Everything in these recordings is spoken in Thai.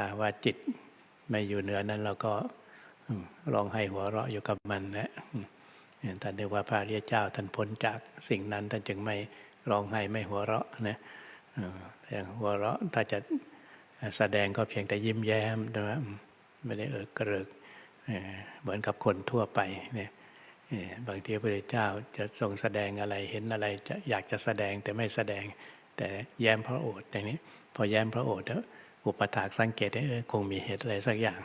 ถ้าว่าจิตไม่อยู่เหนือนั้นเราก็อืมร้องให้หัวเราะอยู่กับมันนะท่านเรียกว่าพระเรียเจ้าท่านพ้นจากสิ่งนั้นท่านจึงไม่ร้องไห้ไม่หัวเราะนะออแต่หัวเราะถ้าจะแสดงก็เพียงแต่ยิ้มแย้มนะไม่ได้เอิกกระเริกเหมือนกับคนทั่วไปเนี่ยบางทีพระพุทธเจ้าจะทรงแสดงอะไรเห็นอะไรจะอยากจะแสดงแต่ไม่แสดงแต่แย้มพระโอษฐ์อย่างนี้ พอแย้มพระโอษฐ์แล้ว อุปถากสังเกตได้เออคงมีเหตุอะไรสักอย่าง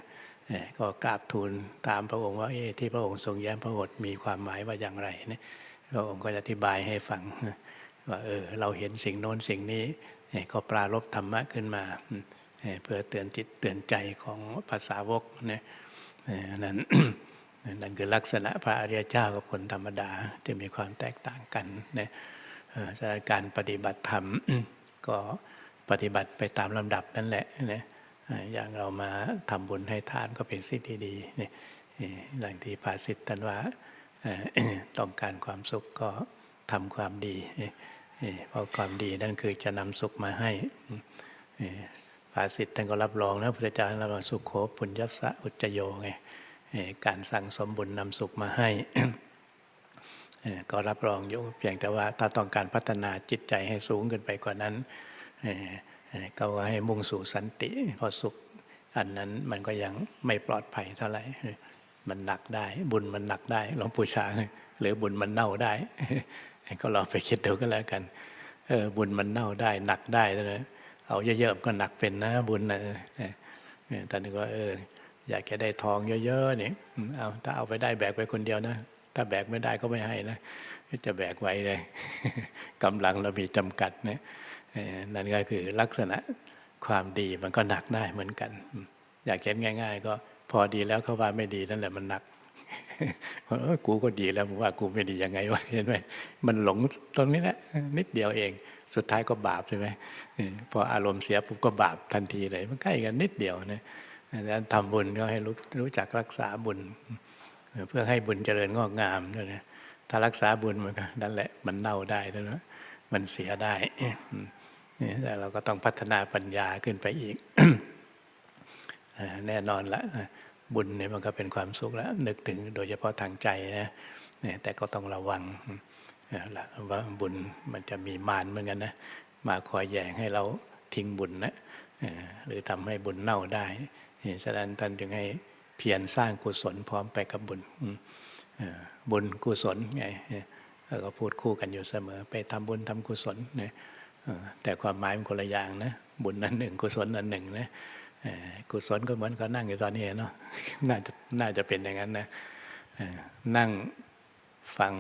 ก็กราบทูลตามพระองค์ว่าเอที่พระองค์ทรงแย้มพระโอษฐ์มีความหมายว่าอย่างไรเนี่ยพระองค์ก็จะอธิบายให้ฟังว่าเออเราเห็นสิ่งโน้นสิ่งนี้ก็ปรารบธรรมะขึ้นมาเพื่อเตือนจิตเตือนใจของภาษาวกเนี่ยนั้นนั่นคือลักษณะพระอริยเจ้ากับคนธรรมดาที่มีความแตกต่างกันนะสถานการปฏิบัติธรรมก็ ปฏิบัติไปตามลำดับนั่นแหละนะเอ่ออย่างเรามาทำบุญให้ทานก็เป็นสิ่งที่ดีนี่เอ่ออย่างที่ภาสิทธ์ท่านว่าต้องการความสุขก็ทำความดีเอ่อเอ่อเพราะความดีนั่นคือจะนำสุขมาให้ภาสิทธ์ท่านก็รับรองนะพระเจ้ารับรองสุขโขปุญญสสะอุจโยไงการสั่งสมบุญนำสุขมาให้ก็รับรองอยู่เพียงแต่ว่าถ้าต้องการพัฒนาจิตใจให้สูงขึ้นไปกว่านั้น เอ่อเอ่อก็ให้มุ่งสู่สันติพราะสุข อันนั้นมันก็ยังไม่ปลอดภัยเท่าไหร่มันหนักได้ บุญมันหนักได้หลวงปู่ชาหรือบุญมันเน่าได้ ก็ลองไปคิดดูก็แล้วกันเออบุญมันเน่าได้หนักได้นะเอาเยอะๆก็หนักเป็นนะบุญนะเออเออแต่นึกว่าเอออยากจะได้ทองเยอะๆเนี่อืมเอาถ้าเอาไปได้แบกไปคนเดียวนะ ถ้าแบกไม่ได้ก็ไม่ให้นะจะแบกไว้เลยกำลังเรามีจำกัดนะ นั่นก็คือลักษณะความดีมันก็หนักได้เหมือนกัน อยากเห็นง่าย ๆ ก็พอดีแล้วเขาว่าไม่ดีนั่นแหละมันหนักกูก็ดีแล้วผมว่ากูไม่ดียังไงวะเห็นไหมมันหลงตรงนี้แหละนิดเดียวเอง สุดท้ายก็บาปใช่ไหมพออารมณ์เสียปุ๊บก็บาปทันทีเลย มันใกล้กันนิดเดียวนะดังนั้นทำบุญก็ให้รู้รู้จักรักษาบุญ เพื่อให้บุญเจริญงอกงามด้วยนะถ้ารักษาบุญมันก็นั่นแหละมันเน่าได้แล้วนะมันเสียได้อื แต่เราก็ต้องพัฒนาปัญญาขึ้นไปอีก แน่นอนละบุญเนี่ยมันก็เป็นความสุขแล้ว นึกถึงโดยเฉพาะทางใจนะแต่ก็ต้องระวังว่าบุญมันจะมีมารเหมือนกันนะมาคอยแย่งให้เราทิ้งบุญนะหรือทำให้บุญเน่าได้ฉะนั้นท่านจึงให้เพียรสร้างกุศลพร้อมไปกับบุญบุญกุศลไงแล้วก็พูดคู่กันอยู่เสมอ ไปทำบุญทำกุศลนะ แต่ความหมายมันคนละอย่างนะ บุญนั้นหนึ่งกุศลนั้นหนึ่งนะกุศลก็เหมือนกับนั่งอยู่ตอนนี้เนาะน่าจะน่าจะเป็นอย่างนั้นนะนั่งฟัง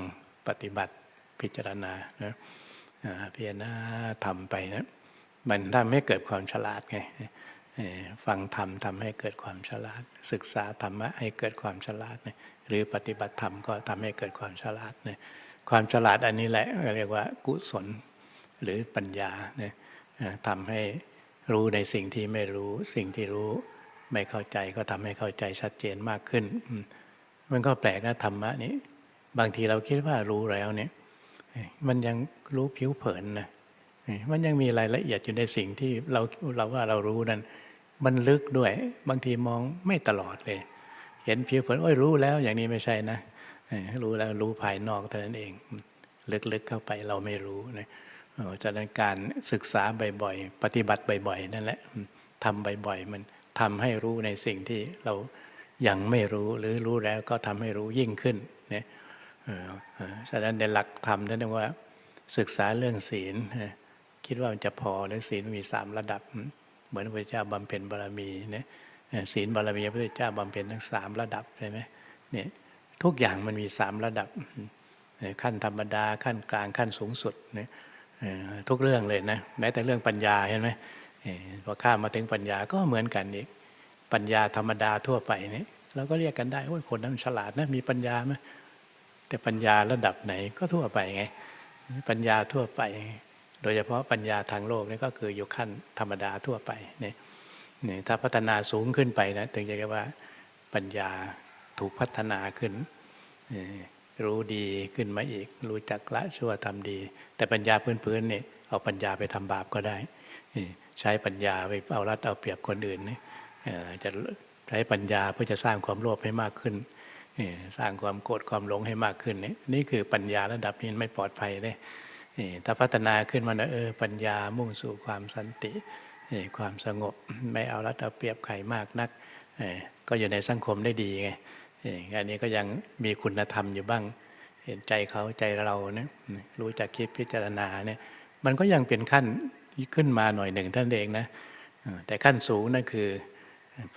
ปฏิบัติพิจารณานะพิจารณาทำไปนะมันทำให้เกิดความฉลาดไงฟังธรรมทำให้เกิดความฉลาด ศึกษาธรรมะให้เกิดความฉลาดนะหรือปฏิบัติธรรมก็ทำให้เกิดความฉลาดนะความฉลาดอันนี้แหละเรียกว่ากุศล หรือปัญญาเนี่ยทำให้รู้ในสิ่งที่ไม่รู้ สิ่งที่รู้ไม่เข้าใจก็ทำให้เข้าใจชัดเจนมากขึ้น มันก็แปลกนะธรรมะนี้ บางทีเราคิดว่ารู้แล้วเนี่ยมันยังรู้ผิวเผินนะมันยังมีรายละเอียดอยู่ในสิ่งที่เราเราว่าเรารู้นั้น มันลึกด้วย บางทีมองไม่ตลอดเลย เห็นผิวเผินโอ้ยรู้แล้วอย่างนี้ไม่ใช่นะรู้แล้วรู้ภายนอกเท่านั้นเอง ลึกๆเข้าไปเราไม่รู้นะเอ่อ จากนั้นการศึกษาบ่อยๆ ปฏิบัติบ่อยๆ นั่นแหละทำบ่อยๆ มันทำให้รู้ในสิ่งที่เรายังไม่รู้หรือรู้แล้วก็ทำให้รู้ยิ่งขึ้นเนี่ยเอ่อเอ่อฉะนั้นในหลักธรรมท่านเรียกว่าศึกษาเรื่องศีลนะคิดว่ามันจะพอหรือศีลมีสามระดับ เหมือนพระเจ้าบำเพ็ญบารมีเนี่ยศีลบารมีพระเจ้าบำเพ็ญทั้งสามระดับใช่ไหมเนี่ยทุกอย่างมันมีสามระดับ ขั้นธรรมดาขั้นกลางขั้นสูงสุดเนี่ย ทุกเรื่องเลยนะแม้แต่เรื่องปัญญาเห็นไหมพอข้ามมาถึงปัญญาก็เหมือนกันอีก ปัญญาธรรมดาทั่วไปนี่เราก็เรียกกันได้ว่าคนนั้นฉลาดนะมีปัญญาไหมแต่ปัญญาระดับไหนก็ทั่วไปไง ปัญญาทั่วไป โดยเฉพาะปัญญาทางโลกนี่ก็คืออยู่ขั้นธรรมดาทั่วไปเนี่ยนี่ถ้าพัฒนาสูงขึ้นไปนะถึงจะเรียกว่าปัญญาถูกพัฒนาขึ้น รู้ดีขึ้นมาอีก รู้จักละชั่วทำดี แต่ปัญญาพื้นๆเนี่ยเอาปัญญาไปทำบาปก็ได้นี่ใช้ปัญญาไปเอารัดเอาเปรียบคนอื่นนี่จะใช้ปัญญาเพื่อจะสร้างความโลภให้มากขึ้นเอ่สร้างความโกรธความหลงให้มากขึ้นนี่นี่คือปัญญาระดับนี้ไม่ปลอดภัยเลยเอ่ถ้าพัฒนาขึ้นมานะเออปัญญามุ่งสู่ความสันติเอ่ความสงบ ไม่เอารัดเอาเปรียบใครมากนักก็อยู่ในสังคมได้ดีไง อันนี้ก็ยังมีคุณธรรมอยู่บ้าง เห็นใจเขาใจเราเนี่ยรู้จักคิดพิจารณาเนี่ย มันก็ยังเป็นขั้นขึ้นมาหน่อยหนึ่งท่านเองนะแต่ขั้นสูงนั่นคือ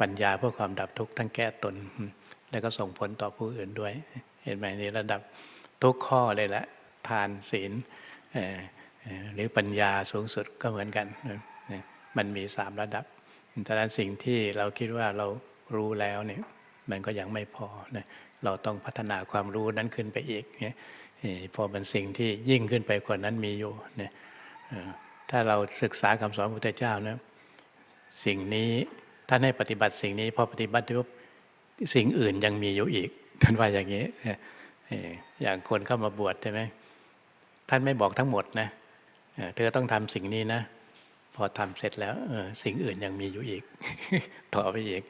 ปัญญาเพื่อความดับทุกข์ทั้งแก้ตน แล้วก็ส่งผลต่อผู้อื่นด้วย เห็นไหมในระดับทุกข้อเลยละทานศีลหรือปัญญาสูงสุดก็เหมือนกัน มันมีสามระดับฉะนั้นสิ่งที่เราคิดว่าเรารู้แล้วเนี่ย มันก็ยังไม่พอนะเราต้องพัฒนาความรู้นั้นขึ้นไปอีกเนี่ยเอ่อพอมันสิ่งที่ยิ่งขึ้นไปกว่านั้นมีอยู่เนี่ยถ้าเราศึกษาคำสอนพระพุทธเจ้านะสิ่งนี้ท่านให้ปฏิบัติสิ่งนี้พอปฏิบัติปุ๊บสิ่งอื่นยังมีอยู่อีก ท่านว่าอย่างนี้เอ่ออย่างคนเข้ามาบวชใช่ไหมท่านไม่บอกทั้งหมดนะเธอต้องทำสิ่งนี้นะ พอทำเสร็จแล้วสิ่งอื่นยังมีอยู่อีก ต่อไปอีก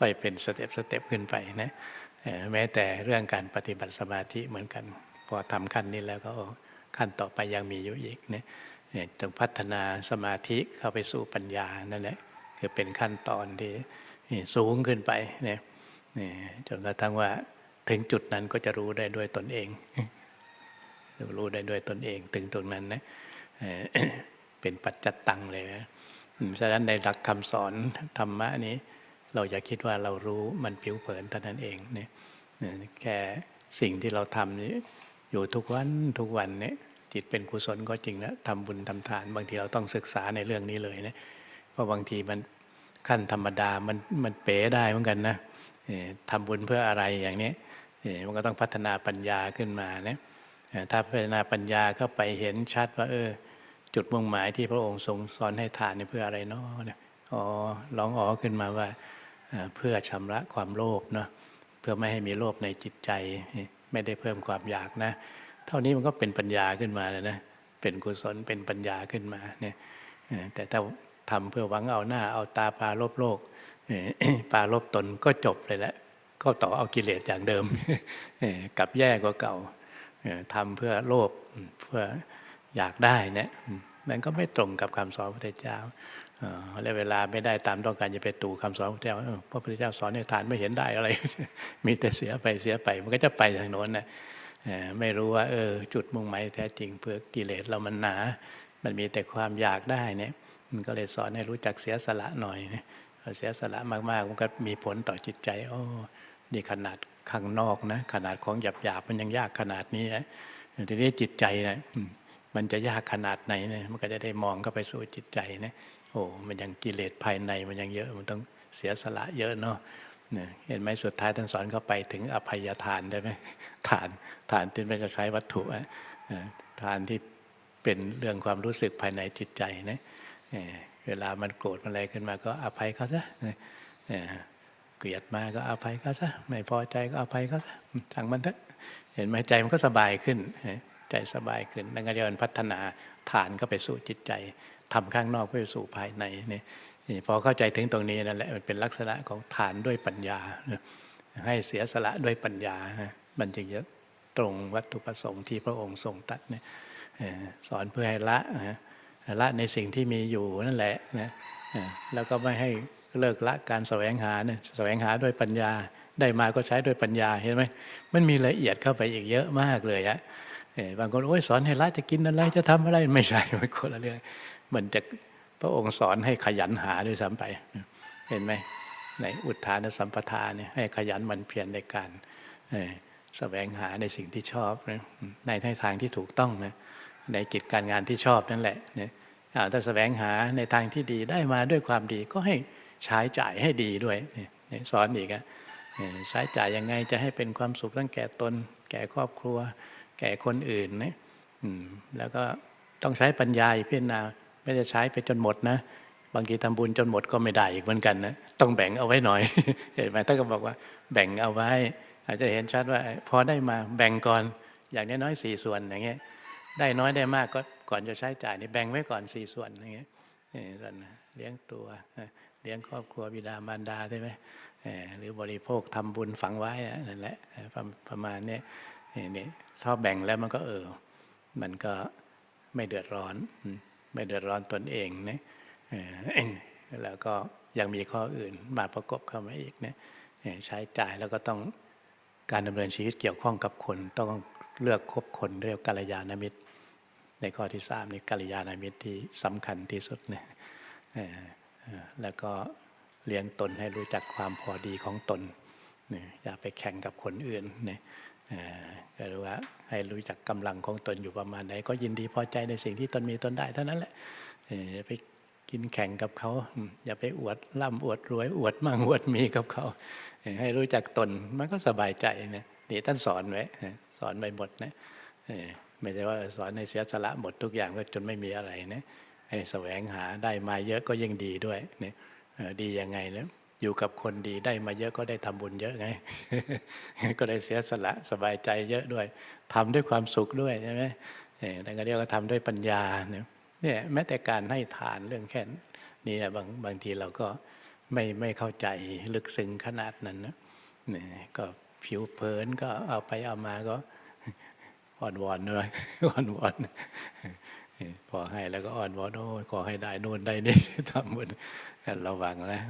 ค่อยเป็นสเต็ปสเต็ปขึ้นไปนะแม้แต่เรื่องการปฏิบัติสมาธิเหมือนกัน พอทำขั้นนี้แล้วก็ขั้นต่อไปยังมีอยู่อีกเนี่ยเนี่ยต้องพัฒนาสมาธิเข้าไปสู่ปัญญานั่นแหละคือเป็นขั้นตอนที่สูงขึ้นไปเนี่ยจนกระทั่งว่าถึงจุดนั้นก็จะรู้ได้ด้วยตนเอง รู้ได้ด้วยตนเอง ถึงตรงนั้นนะเป็นปัจจัตตังเลยนะฉะนั้นในหลักคำสอนธรรมะนี้ เราอย่าคิดว่าเรารู้มันผิวเผินเท่านั้นเองเนี่ยแค่สิ่งที่เราทำนี้อยู่ทุกวันทุกวันเนี่ยจิตเป็นกุศลก็จริงนะทำบุญทำทาน บางทีเราต้องศึกษาในเรื่องนี้เลยนะเพราะบางทีมันขั้นธรรมดามันมันเป๋ได้เหมือนกันนะทำบุญเพื่ออะไรอย่างนี้มันก็ต้องพัฒนาปัญญาขึ้นมานะเอ่อถ้าพัฒนาปัญญาเข้าไปเห็นชัดว่าเออจุดมุ่งหมายที่พระองค์ทรงสอนให้ทานเนี่ยเพื่ออะไรเนาะอ๋อร้องอ๋อขึ้นมาว่า เพื่อชำระความโลภเนาะเพื่อไม่ให้มีโลภในจิตใจ ไม่ได้เพิ่มความอยากนะ เท่านี้มันก็เป็นปัญญาขึ้นมาแล้วนะเป็นกุศลเป็นปัญญาขึ้นมาเนี่ยแต่ถ้าทำเพื่อหวังเอาหน้าเอาตาปลาลบโลกเอ่อปาลบตนก็จบเลยแหละก็ต่อเอากิเลสอย่างเดิมกลับแย่กว่าเก่าทำเพื่อโลภเพื่ออยากได้เนี่ยมันก็ไม่ตรงกับคำสอนพระพุทธเจ้า และเวลาไม่ได้ตามต้องการจะไปตู่คำสอนพระพุทธเจ้าพระพุทธเจ้าสอนให้ทานไม่เห็นได้อะไร มีแต่เสียไปเสียไป มันก็จะไปทางโน้นนะไม่รู้ว่า เออ จุดมุ่งหมายแท้จริงเพื่อกิเลสเรามันหนา มันมีแต่ความอยากได้เนี่ย มันก็เลยสอนให้รู้จักเสียสละหน่อยเสียสละมากๆ มันก็มีผลต่อจิตใจโอ้นี่ขนาดข้างนอกนะ ขนาดของหยาบๆมันยังยากขนาดนี้นะทีนี้จิตใจนะมมันจะยากขนาดไหนเนี่ยมันก็จะได้มองเข้าไปสู่จิตใจนะ โอ้มันยังกิเลสภายในมันยังเยอะมันต้องเสียสละเยอะเนาะเห็นไหมสุดท้ายท่านสอนเข้าไปถึงอภัยทานได้ไหมทานทานที่ไม่จะใช้วัตถุอะเอ่อทานที่เป็นเรื่องความรู้สึกภายในจิตใจนะเวลามันโกรธมันอะไรขึ้นมาก็อภัยเขาซะเกลียดมาก็อภัยเขาซะไม่พอใจก็อภัยเขาซะสั่งมันเถอะเห็นไหมใจมันก็สบายขึ้นใจสบายขึ้นนั่นก็เรียกว่าพัฒนาฐานก็ไปสู่จิตใจ ทำข้างนอกก็ไปสู่ภายในนี่พอเข้าใจถึงตรงนี้นั่นแหละมันเป็นลักษณะของฐานด้วยปัญญา ให้เสียสละด้วยปัญญานะมันจึงจะตรงวัตถุประสงค์ที่พระองค์ทรงตัดเนี่ยสอนเพื่อให้ละนะละในสิ่งที่มีอยู่นั่นแหละนะแล้วก็ไม่ให้เลิกละการแสวงหาเนี่ยแสวงหาด้วยปัญญาได้มาก็ใช้ด้วยปัญญาเห็นไหมมันมีละเอียดเข้าไปอีกเยอะมากเลยอะบางคนโอ้ยสอนให้ละจะกินอะไรจะทำอะไรไม่ใช่ไมันคนละเรื่อง มันจะพระองค์สอนให้ขยันหาด้วยซ้ำไป เห็นไหมในอุทานสัมปทาเนี่ยให้ขยันหมันเพียรในการแสวงหาในสิ่งที่ชอบในทางที่ถูกต้องนะในกิจการงานที่ชอบนั่นแหละเนี่ยถ้าแสวงหาในทางที่ดีได้มาด้วยความดีก็ให้ใช้จ่ายให้ดีด้วยเนี่ยสอนอีกอะใช้จ่ายยังไงจะให้เป็นความสุขทั้งแก่ตน แก่ครอบครัว แก่คนอื่นนะแล้วก็ต้องใช้ปัญญาพิจารณา ไม่ได้ใช้ไปจนหมดนะ บางทีทำบุญจนหมดก็ไม่ได้อีกเหมือนกันนะต้องแบ่งเอาไว้หน่อยเห็นไหมท่านก็บอกว่าแบ่งเอาไว้ อาจจะเห็นชัดว่าพอได้มาแบ่งก่อนอย่างน้อยๆสี่ส่วนอย่างเงี้ยได้น้อยได้มากก็ก่อนจะใช้จ่ายนี่แบ่งไว้ก่อนสี่ส่วนอย่างเงี้ยเอ่อส่วนเลี้ยงตัวเลี้ยงครอบครัวบิดามารดาใช่ไหมหรือบริโภคทำบุญฝังไว้อะนั่นแหละประมาณเนี้ยนี่ถ้าแบ่งแล้วมันก็เออ มันก็ไม่เดือดร้อนอื ไม่เดือดร้อนตนเองนะแล้วก็ยังมีข้ออื่นมาประกบเข้ามาอีกนี่ยเอ่อใช้จ่ายแล้วก็ต้องการดำเนินชีวิตเกี่ยวข้องกับคน ต้องเลือกคบคนเรียกกัลยาณมิตร ในข้อที่สามนี่กัลยาณมิตรที่สำคัญที่สุดนี่ยเอ่อเอ่อแล้วก็เลี้ยงตนให้รู้จักความพอดีของตน อย่าไปแข่งกับคนอื่นนี่ยเอ่อ ก็รู้ว่าให้รู้จักกำลังของตนอยู่ประมาณไหน ก็ยินดีพอใจในสิ่งที่ตนมีตนได้เท่านั้นแหละอย่าไปกินแข่งกับเขาอย่าไปอวดร่ำอวดรวย อวดมั่งอวดมีกับเขา ให้รู้จักตนมันก็สบายใจนะนี่ท่านสอนไว้สอนไปหมดนะไม่ใช่ว่าสอนให้เสียสละหมดทุกอย่างก็จนไม่มีอะไรนะให้แสวงหาได้มาเยอะก็ยิ่งดีด้วยเนี่ยดียังไงเนะ อยู่กับคนดีได้มาเยอะก็ได้ทำบุญเยอะไง ก็ได้เสียสละสบายใจเยอะด้วยทำด้วยความสุขด้วยใช่ไหมเออแต่ก็เรียกว่าทำด้วยปัญญาเนี่ยแม้แต่การให้ทานเรื่องแค่นี้นะบางบางทีเราก็ไม่ไม่เข้าใจลึกซึ้งขนาดนั้นนะเนี่ยก็ผิวเผินก็เอาไปเอามาก็อ่อนวอนด้วยอ่อนวอนพอให้แล้วก็อ่อนวอนโอ้ขอให้ได้นู่นได้นี่ทำบุญระวังนะ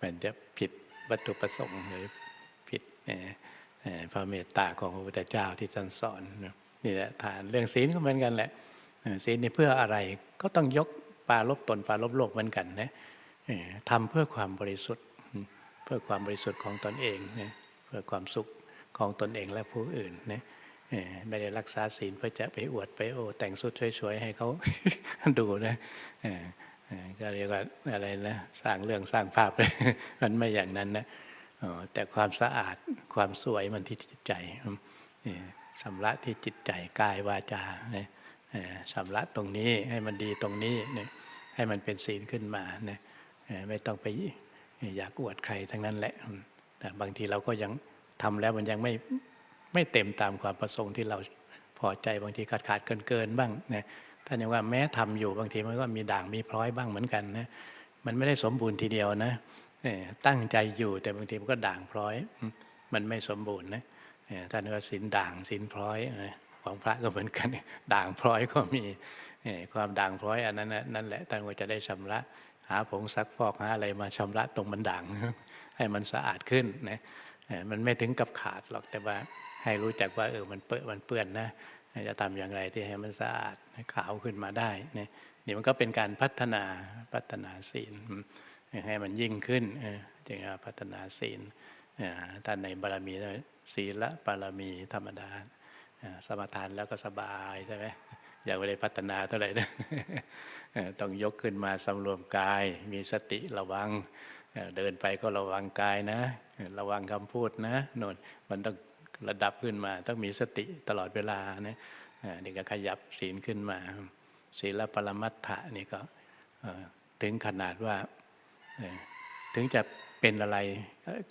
มันมันจะผิดวัตถุประสงค์หรือผิดเอ่อเอ่อพระเมตตาของพระพุทธเจ้าที่ท่านสอนนี่แหละฐานเรื่องศีลก็เหมือนกันแหละศีลนี่เพื่ออะไรก็ต้องยกปลาลบตนปลาลบโลกเหมือนกันนะทำเพื่อความบริสุทธิ์ เพื่อความบริสุทธิ์ของตนเองนะเพื่อความสุขของตนเองและผู้อื่นนะไม่ได้รักษาศีลเพื่อจะไปอวดไปโอ้แต่งสุดสวยๆให้เขาดูนะ ก็เรียกว่าอะไรนะสร้างเรื่องสร้างภาพเลยมันไม่อย่างนั้นนะแต่ความสะอาดความสวยมันที่จิตใจเอ่อสำระที่จิตใจกายวาจาเนี่ยเอ่อสำระตรงนี้ให้มันดีตรงนี้ให้มันเป็นศีลขึ้นมาเนี่ยไม่ต้องไปอยากอวดใครทั้งนั้นแหละ แต่บางทีเราก็ยังทำแล้วมันยังไม่ไม่เต็มตามความประสงค์ที่เราพอใจบางทีขาดขาดเกินเกินบ้างนะ ท่านยังว่าแม้ทำอยู่บางทีมันก็มีด่างมีพร้อยบ้างเหมือนกันนะมันไม่ได้สมบูรณ์ทีเดียวนะเอ่อตั้งใจอยู่แต่บางทีมันก็ด่างพร้อย มันไม่สมบูรณ์นะเอ่อท่านว่าสินด่างสินพร้อยนะของพระก็เหมือนกัน ด่างพร้อยก็มีเอ่อความด่างพร้อยอันนั้นนั่นแหละท่านก็จะได้ชำระ หาผงซักฟอกหาอะไรมาชำระตรงมันด่างให้มันสะอาดขึ้นนะเอ่อมันไม่ถึงกับขาดหรอกแต่ว่าให้รู้จักว่าเออมันเปื้อนมันเปื้อนนะ จะทำอย่างไรที่ให้มันสะอาดขาวขึ้นมาได้นะนี่มันก็เป็นการพัฒนาพัฒนาศีลให้มันยิ่งขึ้นออจึงพัฒนาศีลท่านในบารมีศีลบารมีธรรมดาสมทานแล้วก็สบายใช่ไหมอยากไม่ได้พัฒนาเท่าไหร่นะต้องยกขึ้นมาสำรวมกาย มีสติระวัง เดินไปก็ระวังกายนะ ระวังคำพูดนะโน่นมันต้อง ระดับขึ้นมา ต้องมีสติตลอดเวลานะเอ่อนี่ก็ขยับศีลขึ้นมา ศีลปรมัตถะนี่ก็ถึงขนาดว่าถึงจะเป็นอะไร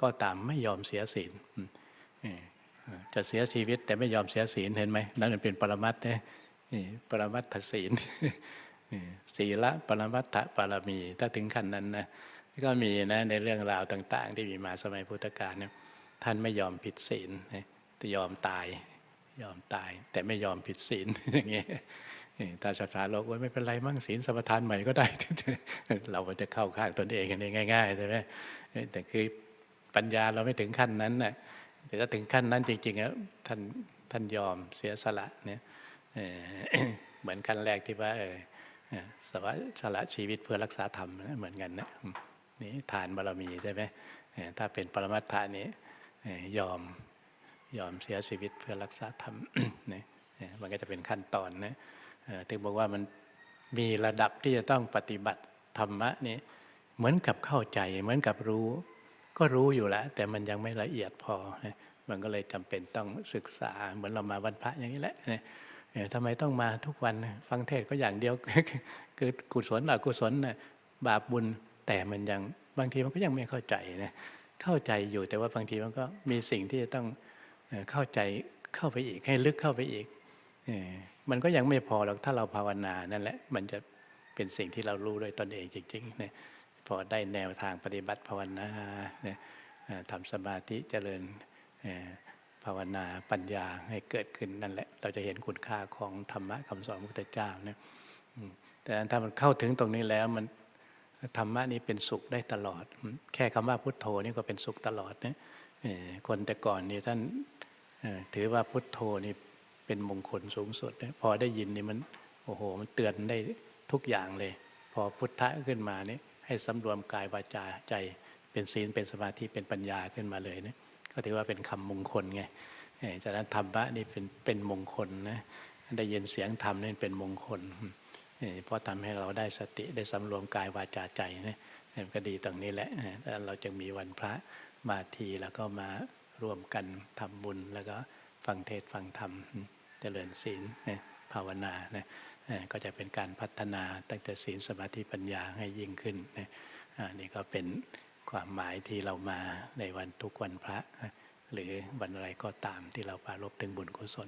ก็ตามไม่ยอมเสียศีลจะเสียชีวิตแต่ไม่ยอมเสียศีลเห็นไหมนั่นเป็นปรมัตถ์นะนี่ปรมัตถศีลศีละปรมัตถปารมี ถ้าถึงขั้นนั้นนะก็มีนะในเรื่องราวต่าง ๆ ที่มีมาสมัยพุทธกาลเนี่ยท่านไม่ยอมผิดศีลนะ แต่ยอมตาย ยอมตาย แต่ไม่ยอมผิดศีลอย่างเงี้ยเออถ้าศรัทธาโลกว่าไม่เป็นไรมั่งศีลสมทานใหม่ก็ได้ เราจะเข้าข้างตนเองกันเองง่ายๆใช่ไหมแต่คือปัญญาเราไม่ถึงขั้นนั้นนะแต่ถ้าถึงขั้นนั้นจริงๆแล้วท่านท่านยอมเสียสละเนี่ยเหมือนขั้นแรกที่ว่าเออสละสละชีวิตเพื่อรักษาธรรมเหมือนกันนะนี่ทานบารมีใช่ไหมถ้าเป็นปรมัตถานี้ยอม ยอมเสียชีวิตเพื่อรักษาธรรมเนี่ยมันก็จะเป็นขั้นตอนนะเอ่อถึงบอกว่ามันมีระดับที่จะต้องปฏิบัติธรรมะนี่เหมือนกับเข้าใจเหมือนกับรู้ ก็รู้อยู่แล้ว แต่มันยังไม่ละเอียดพอนะมันก็เลยจำเป็นต้องศึกษา เหมือนเรามาวันพระอย่างนี้แหละเอ่อทำไมต้องมาทุกวันฟังเทศก็อย่างเดียวคือกุศลอกุศลนะบาปบุญแต่มันยังบางทีมันก็ยังไม่เข้าใจนะเข้าใจอยู่แต่ว่าบางทีมันก็มีสิ่งที่จะต้อง เข้าใจเข้าไปอีกให้ลึกเข้าไปอีกมันก็ยังไม่พอหรอกถ้าเราภาวนานั่นแหละมันจะเป็นสิ่งที่เรารู้ด้วยตนเองจริงๆนะพอได้แนวทางปฏิบัติภาวนาทำสมาธิเจริญภาวนาปัญญาให้เกิดขึ้นนั่นแหละ เราจะเห็นคุณค่าของธรรมะคำสอนพระพุทธเจ้านี่ยอืมแต่ถ้ามันเข้าถึงตรงนี้แล้วมันธรรมะนี้เป็นสุขได้ตลอด แค่คำว่าพุทโธนี่ก็เป็นสุขตลอดนะเอ่อ คนแต่ก่อนนี่ท่านถือว่าพุทโธนี่เป็นมงคลสูงสุด พอได้ยินนี่มันโอ้โหมันเตือนได้ทุกอย่างเลย พอพุทธะขึ้นมานี่ให้สำรวมกายวาจาใจเป็นศีลเป็นสมาธิเป็นปัญญาขึ้นมาเลยนะก็ถือว่าเป็นคำมงคลไงจากนั้นธรรมะนี่เป็นเป็นมงคลนะได้ยินเสียงธรรมนี่เป็นมงคลเพราะทำให้เราได้สติได้สำรวมกายวาจาใจนะก็ดีตรงนี้แหละเอ่อแล้วเราจึงมีวันพระ มาทีแล้วก็มาร่วมกันทำบุญ แล้วก็ฟังเทศฟังธรรมเจริญศีลนะภาวนานะเอ่อก็จะเป็นการพัฒนาตั้งแต่ศีลสมาธิปัญญาให้ยิ่งขึ้นนะนี่ก็เป็นความหมายที่เรามาในวันทุกวันพระนะหรือวันอะไรก็ตามที่เราปรารบถึงบุญกุศล